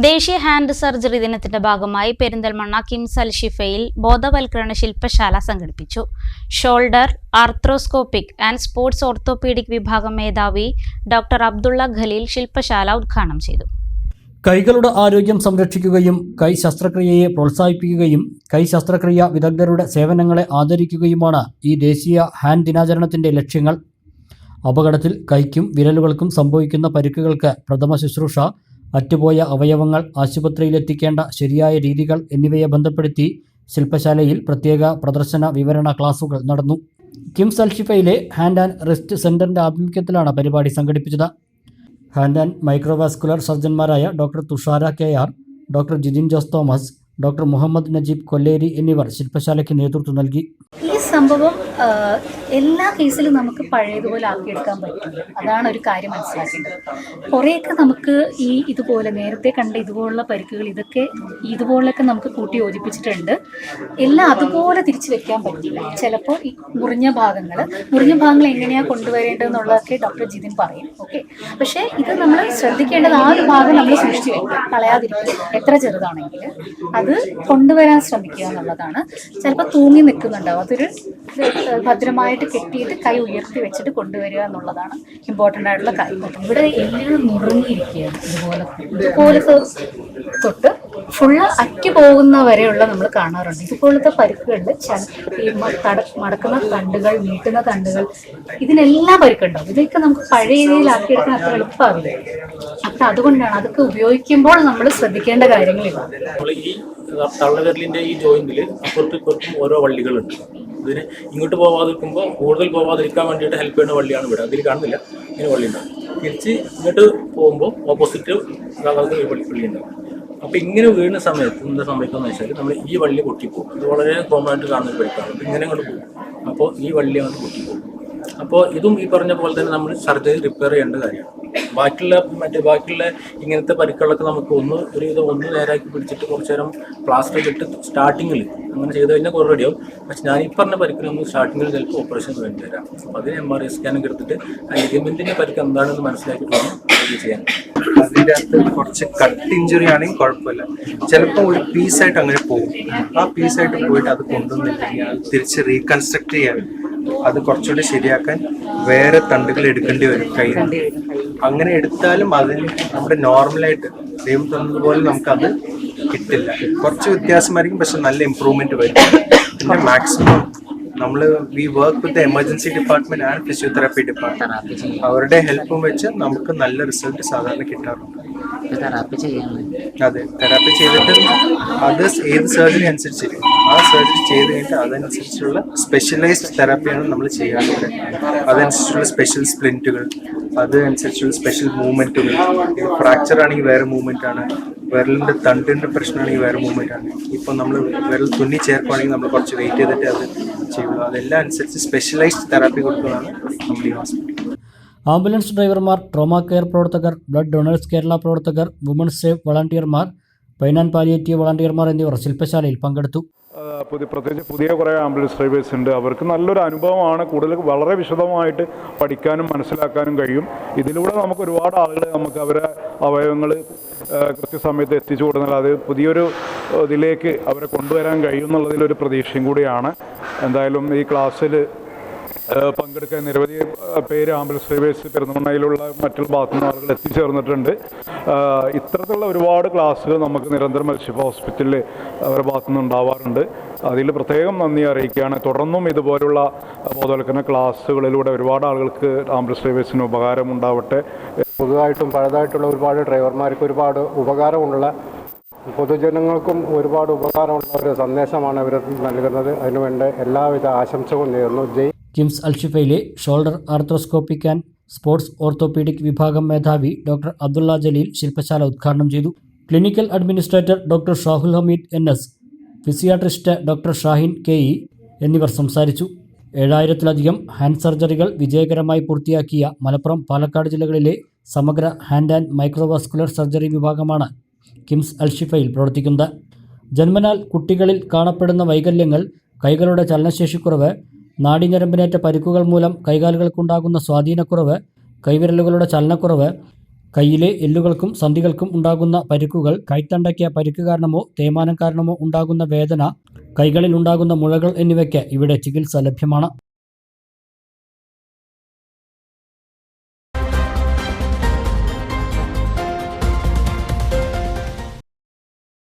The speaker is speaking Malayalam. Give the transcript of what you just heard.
ദേശീയ ഹാൻഡ് സർജറി ദിനത്തിന്റെ ഭാഗമായി പെരിന്തൽമണ്ണ കിംസ് അൽ ഷിഫയിൽ ബോധവൽക്കരണ ശില്പശാല സംഘടിപ്പിച്ചു. Shoulder arthroscopic and sports orthopaedic വിഭാഗം മേധാവി ഡോക്ടർ അബ്ദുള്ള ഖലീൽ ശില്പശാല ഉദ്ഘാടനം ചെയ്തു. കൈകളുടെ ആരോഗ്യം സംരക്ഷിക്കുകയും കൈ ശസ്ത്രക്രിയയെ പ്രോത്സാഹിപ്പിക്കുകയും കൈ ശസ്ത്രക്രിയ വിദഗ്ധരുടെ സേവനങ്ങളെ ആദരിക്കുകയുമാണ് ഈ ദേശീയ ഹാൻഡ് ദിനാചരണത്തിന്റെ ലക്ഷ്യങ്ങൾ. അപകടത്തിൽ കൈക്കും വിരലുകൾക്കും സംഭവിക്കുന്ന പരിക്കുകൾക്ക് പ്രഥമ ശുശ്രൂഷ അറ്റുപോയ അവയവങ്ങൾ ആശുപത്രിയിലെത്തിക്കേണ്ട ശരിയായ രീതികൾ എന്നിവയെ ബന്ധപ്പെടുത്തി ശില്പശാലയിൽ പ്രത്യേക പ്രദർശന വിവരണ ക്ലാസുകൾ നടന്നു. കിംസ് അൽഷിഫയിലെ ഹാൻഡ് ആൻഡ് റിസ്റ്റ് സെന്ററിന്റെ ആഭിമുഖ്യത്തിലാണ് പരിപാടി സംഘടിപ്പിച്ചത്. Hand and microvascular സർജന്മാരായ doctor Thushara K R doctor Jithin Jose Thomas doctor Muhammad Najeeb Kolleri എന്നിവർ ശില്പശാലയ്ക്ക് നേതൃത്വം നൽകി. ഈ സംഭവം എല്ലാ കേസിലും നമുക്ക് പഴയതുപോലെ ആക്കിയെടുക്കാൻ പറ്റില്ല. അതാണ് ഒരു കാര്യം മനസ്സിലാക്കേണ്ടത്. കുറേയൊക്കെ നമുക്ക് ഈ ഇതുപോലെ നേരത്തെ കണ്ട ഇതുപോലുള്ള പരിക്കുകൾ ഇതൊക്കെ ഇതുപോലൊക്കെ നമുക്ക് കൂട്ടി യോജിപ്പിച്ചിട്ടുണ്ട്. എല്ലാം അതുപോലെ തിരിച്ചു വെക്കാൻ പറ്റില്ല. ചിലപ്പോൾ ഈ മുറിഞ്ഞ ഭാഗങ്ങൾ മുറിഞ്ഞ ഭാഗങ്ങൾ എങ്ങനെയാണ് കൊണ്ടുവരേണ്ടതെന്നുള്ളതൊക്കെ ഡോക്ടർ ജിതിൻ പറയും. ഓക്കെ? പക്ഷേ ഇത് നമ്മൾ ശ്രദ്ധിക്കേണ്ടത് ആ ഒരു ഭാഗം നമ്മൾ സൂക്ഷിച്ചു വെക്കുക. കളയാതിരിക്കുക. എത്ര ചെറുതാണെങ്കിൽ അത് കൊണ്ടുവരാൻ ശ്രമിക്കുക എന്നുള്ളതാണ്. ചിലപ്പോൾ തൂങ്ങി നിൽക്കുന്നുണ്ടാവും. അതൊരു ഭദ്രമായിട്ട് കെട്ടിയിട്ട് കൈ ഉയർത്തി വെച്ചിട്ട് കൊണ്ടുവരിക എന്നുള്ളതാണ് ഇമ്പോർട്ടന്റ് ആയിട്ടുള്ള കാര്യം. ഇവിടെ എല്ലാം നുറുങ്ങിയിരിക്കുകയാണ്. ഇതുപോലെ ഇതുപോലെ തൊട്ട് ഫുള്ള് അറ്റു പോകുന്ന വരെയുള്ള നമ്മൾ കാണാറുണ്ട്. ഇതുപോലത്തെ പരിക്കുകളിൽ ചല ഈ തട മടക്കുന്ന തണ്ടുകൾ നീട്ടുന്ന തണ്ടുകൾ ഇതിനെല്ലാം പരിക്കുണ്ടാവും. ഇതൊക്കെ നമുക്ക് പഴയ രീതിയിലാക്കിയെടുക്കാൻ അത്ര എളുപ്പമാവില്ല. അപ്പം അതുകൊണ്ടാണ് അതൊക്കെ ഉപയോഗിക്കുമ്പോൾ നമ്മൾ ശ്രദ്ധിക്കേണ്ട കാര്യങ്ങൾ ഇതാണ് ഈ ഈ ജോയിന്റിൽ അപ്പുറത്തും ഇപ്പുറത്തും ഓരോ വള്ളികളുണ്ട്. ഇതിന് ഇങ്ങോട്ട് പോവാതിരിക്കുമ്പോൾ കൂടുതൽ പോവാതിരിക്കാൻ വേണ്ടിയിട്ട് ഹെൽപ്പ് ചെയ്യുന്ന വള്ളിയാണ് ഇവിടെ. അതിൽ കാണുന്നില്ല. ഇങ്ങനെ വള്ളി ഉണ്ടാവും തിരിച്ച് ഇങ്ങോട്ട് പോകുമ്പോൾ ഓപ്പോസിറ്റ് വള്ളി ഉണ്ടാവും അപ്പോൾ ഇങ്ങനെ വീണ സമയത്ത് എന്താ സംഭവിക്കുന്നത് വെച്ചാൽ നമ്മൾ ഈ വള്ളി പൊട്ടിപ്പോകും. ഇത് വളരെ കോമൺ ആയിട്ട് കാണുന്ന ഒരു അപ്പോൾ ഇങ്ങനെ അങ്ങോട്ട് പോകും. അപ്പോൾ ഈ വള്ളി അങ്ങോട്ട് പൊട്ടിപ്പോകും. അപ്പോൾ ഇതും ഈ പറഞ്ഞ പോലെ തന്നെ നമ്മൾ സർജറി റിപ്പയർ ചെയ്യേണ്ട കാര്യമാണ്. ബാക്കിയുള്ള മറ്റേ ബാക്കിയുള്ള ഇങ്ങനത്തെ പരിക്കുകളൊക്കെ നമുക്ക് ഒന്ന് ഒരു ഇത് ഒന്ന് നേരാക്കി പിടിച്ചിട്ട് കുറച്ച് നേരം പ്ലാസ്റ്റർ ഇട്ട് സ്റ്റാർട്ടിങ്ങിൽ അങ്ങനെ ചെയ്ത് കഴിഞ്ഞാൽ കുറേ റെഡിയാവും പക്ഷെ ഞാൻ ഈ പറഞ്ഞ പരിക്കിന് നമുക്ക് സ്റ്റാർട്ടിങ്ങിൽ ചിലപ്പോൾ ഓപ്പറേഷൻ വേണ്ടി വരാം അപ്പോൾ അതിന് എം ആർ ഐ സ്കാനൊക്കെ എടുത്തിട്ട് ആ ലിഗമെന്റിന്റെ പരിക്ക് എന്താണെന്ന് മനസ്സിലാക്കിയിട്ട് വേണം ചെയ്യാൻ. അതിന്റെ അകത്ത് കുറച്ച് കട്ട് ഇഞ്ചുറി ആണെങ്കിൽ കുഴപ്പമില്ല. ചിലപ്പോൾ ഒരു പീസായിട്ട് അങ്ങനെ പോകും. ആ പീസായിട്ട് പോയിട്ട് അത് കൊണ്ടുവന്നില്ലെങ്കിൽ അത് തിരിച്ച് റീകൺസ്ട്രക്ട് ചെയ്യാൻ അത് കുറച്ചുകൂടി ശരിയാക്കാൻ വേറെ തണ്ടുകൾ എടുക്കേണ്ടി വരും കയ്യിൽ. അങ്ങനെ എടുത്താലും അതിന് നമ്മുടെ നോർമലായിട്ട് ദൈവം തന്നതുപോലെ നമുക്കത് കിട്ടില്ല. കുറച്ച് വ്യത്യാസമായിരിക്കും പക്ഷെ നല്ല ഇമ്പ്രൂവ്മെന്റ് വരും. പിന്നെ മാക്സിമം നമ്മൾ we work with emergency department and physiotherapy department അവരുടെ ഹെൽപ്പും വെച്ച് നമുക്ക് നല്ല റിസൾട്ട് സാധാരണ കിട്ടാറുണ്ട്. അതെ തെറാപ്പി ചെയ്തിട്ട് അത് ഏത് സർജറി അനുസരിച്ചിരിക്കും. ആ സർജറി ചെയ്ത് കഴിഞ്ഞിട്ട് അതനുസരിച്ചുള്ള സ്പെഷ്യലൈസ്ഡ് തെറാപ്പിയാണ് നമ്മൾ ചെയ്യാറുള്ളത്. അതനുസരിച്ചുള്ള സ്പെഷ്യൽ സ്പ്ലിന്റുകൾ അതനുസരിച്ചുള്ള സ്പെഷ്യൽ മൂവ്മെന്റുകൾ ഫ്രാക്ചർ ആണെങ്കിൽ വേറെ മൂവ്മെന്റ് ആണ്. വിരലിന്റെ തണ്ടിന്റെ പ്രശ്നമാണെങ്കിൽ വേറെ മൂവ്മെന്റ് ആണ്. ഇപ്പം നമ്മൾ വിരൽ തുന്നി ചേർക്കുകയാണെങ്കിൽ നമ്മൾ കുറച്ച് വെയിറ്റ് ചെയ്തിട്ട് അത് ചെയ്യുള്ളൂ അതെല്ലാം അനുസരിച്ച് സ്പെഷ്യലൈസ്ഡ് തെറാപ്പി കൊടുക്കുന്നതാണ് നമ്മുടെ ഈ ഹോസ്പിറ്റൽ ആംബുലൻസ് ഡ്രൈവർമാർ ട്രോമ കെയർ പ്രവർത്തകർ ബ്ലഡ് ഡൊണേഴ്സ് കേരള പ്രവർത്തകർ വുമൺസ് സേവ് വളണ്ടിയർമാർ ആൻഡ് പാലിയേറ്റീവ് വളണ്ടിയർമാർ എന്നിവർ ശില്പശാലയിൽ പങ്കെടുത്തു. പുതിയ പ്രത്യേകിച്ച് പുതിയ കുറേ ആംബുലൻസ് ഡ്രൈവേഴ്സ് ഉണ്ട്. അവർക്ക് നല്ലൊരു അനുഭവമാണ്. കൂടുതൽ വളരെ വിശദമായിട്ട് പഠിക്കാനും മനസ്സിലാക്കാനും കഴിയും. ഇതിലൂടെ നമുക്ക് ഒരുപാട് ആളുകൾ നമുക്ക് അവരെ അവയവങ്ങൾ കൃത്യസമയത്ത് എത്തിച്ചു കൊടുത്താൽ അത് പുതിയൊരു ഇതിലേക്ക് അവരെ കൊണ്ടുവരാൻ കഴിയും എന്നുള്ളതിലൊരു പ്രതീക്ഷയും കൂടിയാണ്. എന്തായാലും ഈ ക്ലാസ്സിൽ പങ്കെടുക്കാൻ നിരവധി പേര് ആംബുലൻസ് ഡ്രൈവേഴ്സ് പെരുന്തമണ്ണയിലുള്ള മറ്റുള്ള ഭാഗത്തു നിന്ന് ആളുകൾ എത്തിച്ചേർന്നിട്ടുണ്ട്. ഇത്തരത്തിലുള്ള ഒരുപാട് ക്ലാസ്സുകൾ നമുക്ക് നിരന്തരം മത്സ്യ ഹോസ്പിറ്റലിൽ അവരുടെ ഭാഗത്തു ഉണ്ടാവാറുണ്ട്. അതിൽ പ്രത്യേകം നന്ദി അറിയിക്കുകയാണ്. തുടർന്നും ഇതുപോലുള്ള ബോധവൽക്കരണ ക്ലാസ്സുകളിലൂടെ ഒരുപാട് ആളുകൾക്ക് ആംബുലൻസ് ഡ്രൈവേഴ്സിന് ഉപകാരം ഉണ്ടാവട്ടെ. പുതുതായിട്ടും പഴയതായിട്ടുള്ള ഒരുപാട് ഡ്രൈവർമാർക്ക് ഒരുപാട് ഉപകാരമുള്ള പൊതുജനങ്ങൾക്കും ഒരുപാട് ഉപകാരമുള്ള ഒരു സന്ദേശമാണ് അവർ നൽകുന്നത്. അതിനുവേണ്ട എല്ലാവിധ ആശംസകളും നേരുന്നു. ജയ് KIMS അൽഷിഫയിലെ shoulder arthroscopic and sports orthopaedic വിഭാഗം മേധാവി ഡോക്ടർ അബ്ദുള്ള ജലീൽ ശില്പശാല ഉദ്ഘാടനം ചെയ്തു. Clinical administrator doctor Shahul Hameed N. S. Physiatrist doctor Shahin K. E. എന്നിവർ സംസാരിച്ചു. ഏഴായിരത്തിലധികം ഹാൻഡ് സർജറികൾ വിജയകരമായി പൂർത്തിയാക്കിയ മലപ്പുറം പാലക്കാട് ജില്ലകളിലെ സമഗ്ര ഹാൻഡ് ആൻഡ് മൈക്രോവാസ്കുലർ സർജറി വിഭാഗമാണ് കിംസ് അൽഷിഫയിൽ പ്രവർത്തിക്കുന്നത്. ജന്മനാൽ കുട്ടികളിൽ കാണപ്പെടുന്ന വൈകല്യങ്ങൾ കൈകളുടെ ചലനശേഷിക്കുറവ് നാഡീഞരമ്പിനേറ്റ പരിക്കുകൾ മൂലം കൈകാലുകൾക്കുണ്ടാകുന്ന സ്വാധീനക്കുറവ് കൈവിരലുകളുടെ ചലനക്കുറവ് കയ്യിലെ എല്ലുകൾക്കും സന്ധികൾക്കും ഉണ്ടാകുന്ന പരിക്കുകൾ കൈത്തണ്ടയ്ക്ക് പരിക്ക് കാരണമോ തേയ്മാനം കാരണമോ ഉണ്ടാകുന്ന വേദന കൈകളിൽ ഉണ്ടാകുന്ന മുഴകൾ എന്നിവയ്ക്ക് ഇവിടെ ചികിത്സ ലഭ്യമാണ്.